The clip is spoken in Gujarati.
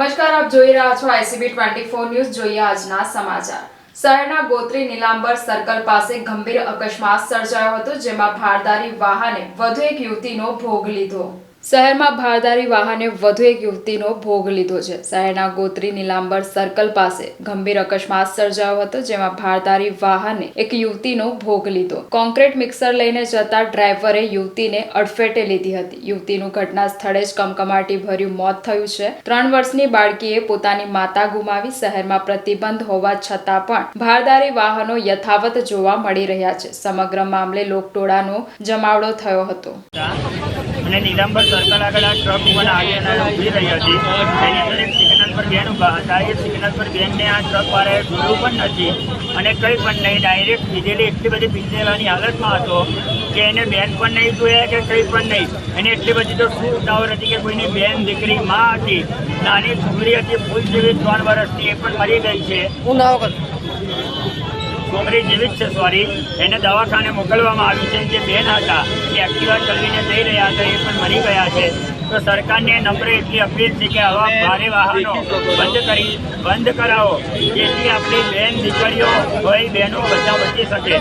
નમસ્કાર, આપ જોઈ રહ્યા છો આઈસીબી ટ્વેન્ટી ફોર ન્યૂઝ. જોઈએ આજના સમાચાર. શહેરના ગોત્રી નીલાંબર સર્કલ પાસે ગંભીર અકસ્માત સર્જાયો હતો, જેમાં ભારદારી વાહને વધુ એક યુવતીનો ભોગ લીધો. શહેરમાં ભારદારી વાહને વધુ એક યુવતીનો ભોગ લીધો છે. શહેરના ગોત્રી નીલાંબર સર્કલ પાસે ગંભીર અકસ્માત સર્જાયો હતો, જેમાં ભારદારી વાહને એક યુવતીનો ભોગ લીધો. કોન્ક્રીટ મિક્સર લઈને જતા ડ્રાઈવરે યુવતીને અડફેટે લીધી હતી. યુવતીનું ઘટના સ્થળે જ કમકમાટી ભર્યું મોત થયું છે. ત્રણ વર્ષની બાળકીએ પોતાની માતા ગુમાવી શહેરમાં પ્રતિબંધ હોવા છતાં પણ ભારદારી વાહનો યથાવત જોવા મળી રહ્યા છે. સમગ્ર મામલે લોકટોળાનો જમાવડો થયો હતો. અને નીલાંબર સર્કલ આગળ આ ટ્રક પણ આવી અને ઊભી રહી હતી એની અંદર એક સિગ્નલ પર બેન ઊભા હતા. એ સિગ્નલ પર બેનને આ ટ્રક વાળાએ જોયું પણ નથી અને કંઈ પણ નહીં. ડાયરેક્ટ લીધેલી એટલી બધી પીધેલાની હાલતમાં હતો કે એને બેન પણ નહીં જોયા કે કંઈ પણ નહીં. એને એટલી બધી તો શું ઉતાવળ હતી કે કોઈની બેન દીકરી માં હતી. નાની છોકરી હતી, ફૂલ જેવી ત્રણ વર્ષની, એ પણ મરી ગઈ છે. છોકરી જીવિત છે સોરી. એને દવાખાને મોકલવામાં આવ્યું છે. જે બેન હતા એ એક્ટિવા ચલાવીને જઈ રહ્યા હતા એ પણ મરી ગયા છે. તો સરકારને નમ્ર એટલી અપીલ છે કે આવા ભારે વાહનો બંધ કરી બંધ કરાવો જેથી આપણી બેન દીકરીઓ હોય બહેનો બધા બચી શકે.